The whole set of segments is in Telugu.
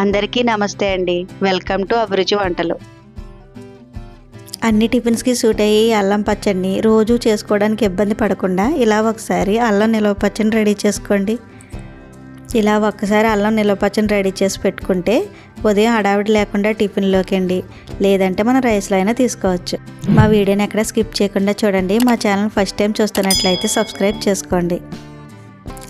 అందరికీ నమస్తే అండి. వెల్కమ్ టు అభిరుచి వంటలు. అన్ని టిఫిన్స్కి సూట్ అయ్యి అల్లం పచ్చడిని రోజు చేసుకోవడానికి ఇబ్బంది పడకుండా ఇలా ఒకసారి అల్లం నిలవ పచ్చడిని రెడీ చేసుకోండి. ఇలా ఒక్కసారి అల్లం నిలవ పచ్చడిని రెడీ చేసి పెట్టుకుంటే ఉదయం హడావిడి లేకుండా టిఫిన్లోకి అండి. లేదంటే మనం రైస్లో అయినా తీసుకోవచ్చు. మా వీడియోని ఎక్కడ స్కిప్ చేయకుండా చూడండి. మా ఛానల్ ఫస్ట్ టైం చూస్తున్నట్లయితే సబ్స్క్రైబ్ చేసుకోండి.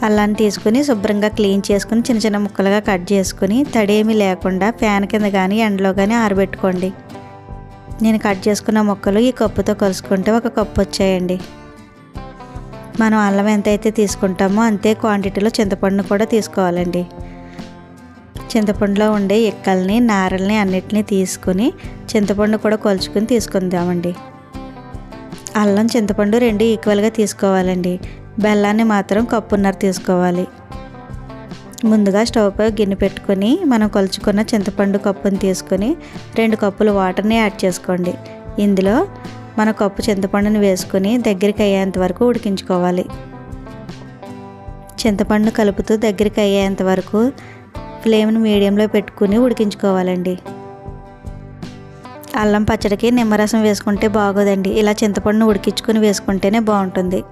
అల్లాన్ని తీసుకుని శుభ్రంగా క్లీన్ చేసుకుని చిన్న చిన్న ముక్కలుగా కట్ చేసుకుని తడేమీ లేకుండా ఫ్యాన్ కింద కానీ ఎండలో కానీ ఆరబెట్టుకోండి. నేను కట్ చేసుకున్న ముక్కలు ఈ కప్పుతో కలుసుకుంటే ఒక కప్పు వచ్చాయండి. మనం అల్లం ఎంత అయితే తీసుకుంటామో అంతే క్వాంటిటీలో చింతపండును కూడా తీసుకోవాలండి. చింతపండులో ఉండే ఎక్కల్ని నారల్ని అన్నిటినీ తీసుకుని చింతపండు కూడా కొలుచుకుని తీసుకుందామండి. అల్లం చింతపండు రెండు ఈక్వల్గా తీసుకోవాలండి. బెల్లాన్ని మాత్రం కప్పున్నర తీసుకోవాలి. ముందుగా స్టవ్పై గిన్నె పెట్టుకొని మనం కొలుచుకున్న చింతపండు కప్పుని తీసుకొని రెండు కప్పులు వాటర్ని యాడ్ చేసుకోండి. ఇందులో మన కప్పు చింతపండుని వేసుకొని దగ్గరికి అయ్యేంత వరకు ఉడికించుకోవాలి. చింతపండు కలుపుతూ దగ్గరికి అయ్యేంత వరకు ఫ్లేమ్ని మీడియంలో పెట్టుకుని ఉడికించుకోవాలండి. అల్లం పచ్చడికి నిమ్మరసం వేసుకుంటే బాగోదండి. ఇలా చింతపండును ఉడికించుకొని వేసుకుంటేనే బాగుంటుంది.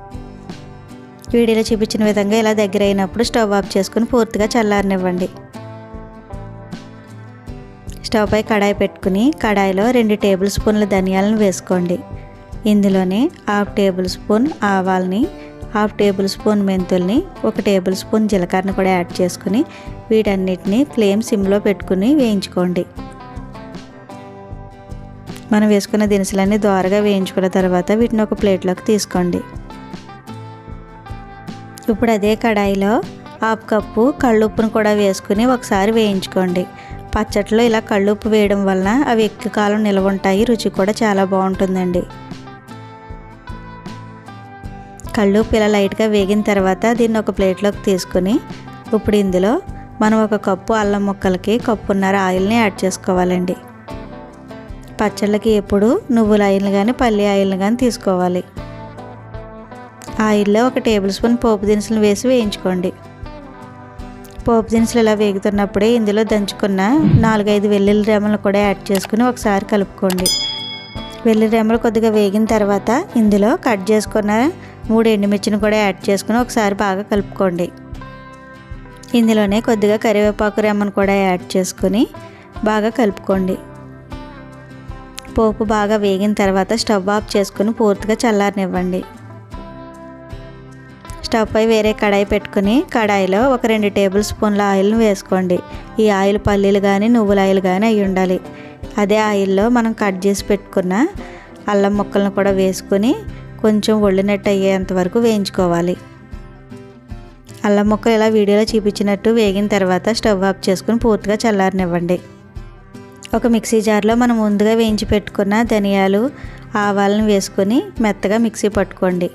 వీడియోలో చూపించిన విధంగా ఇలా దగ్గర అయినప్పుడు స్టవ్ ఆఫ్ చేసుకుని పూర్తిగా చల్లారనివ్వండి. స్టవ్ పై కడాయి పెట్టుకుని కడాయిలో రెండు టేబుల్ స్పూన్ల ధనియాలను వేసుకోండి. ఇందులోనే హాఫ్ టేబుల్ స్పూన్ ఆవాల్ని హాఫ్ టేబుల్ స్పూన్ మెంతుల్ని ఒక టేబుల్ స్పూన్ జీలకర్రని కూడా యాడ్ చేసుకుని వీటన్నిటిని ఫ్లేమ్ సిమ్లో పెట్టుకుని వేయించుకోండి. మనం వేసుకున్న దినుసులన్నీ దోరగా వేయించుకున్న తర్వాత వీటిని ఒక ప్లేట్లోకి తీసుకోండి. ఇప్పుడు అదే కడాయిలో హాఫ్ కప్పు కళ్ళుప్పును కూడా వేసుకుని ఒకసారి వేయించుకోండి. పచ్చట్లో ఇలా కళ్ళుప్పు వేయడం వలన అవి ఎక్కువ కాలం నిల్వ ఉంటాయి రుచి కూడా చాలా బాగుంటుందండి. కళ్ళుప్పు ఇలా లైట్గా వేగిన తర్వాత దీన్ని ఒక ప్లేట్లోకి తీసుకుని ఇప్పుడు ఇందులో మనం ఒక కప్పు అల్లం ముక్కలకి కప్పున్నర ఆయిల్ని యాడ్ చేసుకోవాలండి. పచ్చళ్ళకి ఎప్పుడు నువ్వుల ఆయిల్ని కానీ పల్లి ఆయిల్ని కానీ తీసుకోవాలి. ఆయిల్లో ఒక టేబుల్ స్పూన్ పోపు దినుసులు వేసి వేయించుకోండి. పోపు దినుసులు ఇలా వేగుతున్నప్పుడే ఇందులో దంచుకున్న నాలుగైదు వెల్లుల్లి రెమ్మలు కూడా యాడ్ చేసుకుని ఒకసారి కలుపుకోండి. వెల్లుల్లి రెమ్మలు కొద్దిగా వేగిన తర్వాత ఇందులో కట్ చేసుకున్న మూడు ఎండుమిర్చిని కూడా యాడ్ చేసుకుని ఒకసారి బాగా కలుపుకోండి. ఇందులోనే కొద్దిగా కరివేపాకు రెమ్మను కూడా యాడ్ చేసుకుని బాగా కలుపుకోండి. పోపు బాగా వేగిన తర్వాత స్టవ్ ఆఫ్ చేసుకుని పూర్తిగా చల్లారనివ్వండి. స్టవ్ పై వేరే కడాయి పెట్టుకుని కడాయిలో ఒక రెండు టేబుల్ స్పూన్ల ఆయిల్ని వేసుకోండి. ఈ ఆయిల్ పల్లీలు కానీ నువ్వుల ఆయిల్ కానీ అయి ఉండాలి. అదే ఆయిల్లో మనం కట్ చేసి పెట్టుకున్న అల్లం ముక్కలను కూడా వేసుకొని కొంచెం ఒళ్ళినట్టు అయ్యేంత వరకు వేయించుకోవాలి. అల్లం ముక్కలు ఇలా వీడియోలో చూపించినట్టు వేగిన తర్వాత స్టవ్ ఆఫ్ చేసుకుని పూర్తిగా చల్లారనివ్వండి. ఒక మిక్సీ జార్లో మనం ముందుగా వేయించి పెట్టుకున్న ధనియాలు ఆవాలను వేసుకొని మెత్తగా మిక్సీ పట్టుకోండి.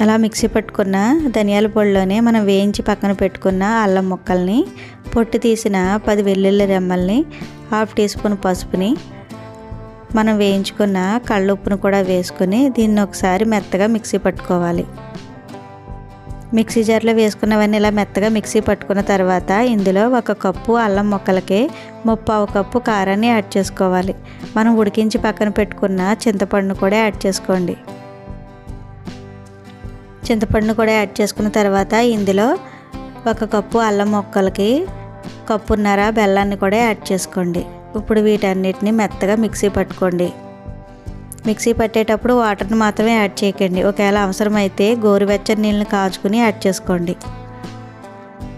అలా మిక్సీ పట్టుకున్న ధనియాల పొడిలోనే మనం వేయించి పక్కన పెట్టుకున్న అల్లం ముక్కల్ని పొట్టు తీసిన పది వెల్లుల్లి రెమ్మల్ని హాఫ్ టీ స్పూన్ పసుపుని మనం వేయించుకున్న కళ్ళుప్పును కూడా వేసుకుని దీన్ని ఒకసారి మెత్తగా మిక్సీ పట్టుకోవాలి. మిక్సీ జార్లో వేసుకున్నవన్నీ ఇలా మెత్తగా మిక్సీ పట్టుకున్న తర్వాత ఇందులో ఒక కప్పు అల్లం ముక్కలకి ముప్పావు కప్పు కారాన్ని యాడ్ చేసుకోవాలి. మనం ఉడికించి పక్కన పెట్టుకున్న చింతపండును కూడా యాడ్ చేసుకోండి. చింతపండును కూడా యాడ్ చేసుకున్న తర్వాత ఇందులో ఒక కప్పు అల్లం మొక్కలకి కప్పున్నర బెల్లాన్ని కూడా యాడ్ చేసుకోండి. ఇప్పుడు వీటన్నిటిని మెత్తగా మిక్సీ పట్టుకోండి. మిక్సీ పట్టేటప్పుడు వాటర్ని మాత్రమే యాడ్ చేయకండి. ఒకవేళ అవసరమైతే గోరువెచ్చని నీళ్ళని కాచుకుని యాడ్ చేసుకోండి.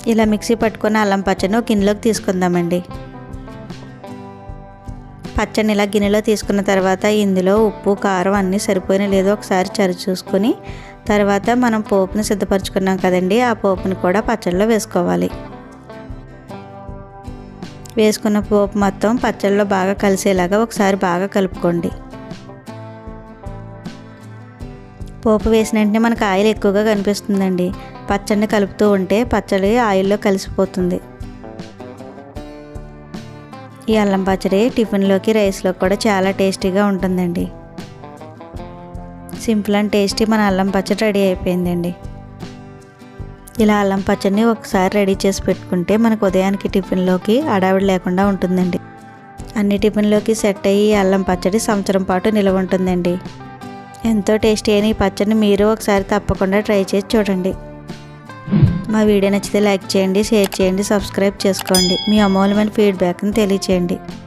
ఇలా మిక్సీ పట్టుకున్న అల్లం పచ్చని ఒక గిన్నెలోకి తీసుకుందామండి. పచ్చని ఇలా గిన్నెలో తీసుకున్న తర్వాత ఇందులో ఉప్పు కారం అన్నీ సరిపోయిన లేదో ఒకసారి చరి చూసుకొని తర్వాత మనం పోపుని సిద్ధపరచుకున్నాం కదండి ఆ పోపుని కూడా పచ్చళ్ళలో వేసుకోవాలి. వేసుకున్న పోపు మొత్తం పచ్చళ్ళలో బాగా కలిసేలాగా ఒకసారి బాగా కలుపుకోండి. పోపు వేసిన వెంటనే మనకు ఆయిల్ ఎక్కువగా కనిపిస్తుందండి. పచ్చడిని కలుపుతూ ఉంటే పచ్చడి ఆయిల్లో కలిసిపోతుంది. ఈ అల్లం పచ్చడి టిఫిన్లోకి రైస్లో కూడా చాలా టేస్టీగా ఉంటుందండి. సింపుల్ అండ్ టేస్టీ మన అల్లం పచ్చడి రెడీ అయిపోయిందండి. ఇలా అల్లం పచ్చడిని ఒకసారి రెడీ చేసి పెట్టుకుంటే మనకు ఉదయానికి టిఫిన్లోకి అడావిడి లేకుండా ఉంటుందండి. అన్ని టిఫిన్లోకి సెట్ అయ్యి అల్లం పచ్చడి సంవత్సరం పాటు నిలవ ఉంటుందండి. ఎంతో టేస్టీ అయిన ఈ పచ్చడిని మీరు ఒకసారి తప్పకుండా ట్రై చేసి చూడండి. మా వీడియో నచ్చితే లైక్ చేయండి షేర్ చేయండి సబ్స్క్రైబ్ చేసుకోండి. మీ అమూల్యమైన ఫీడ్బ్యాక్ని తెలియచేయండి.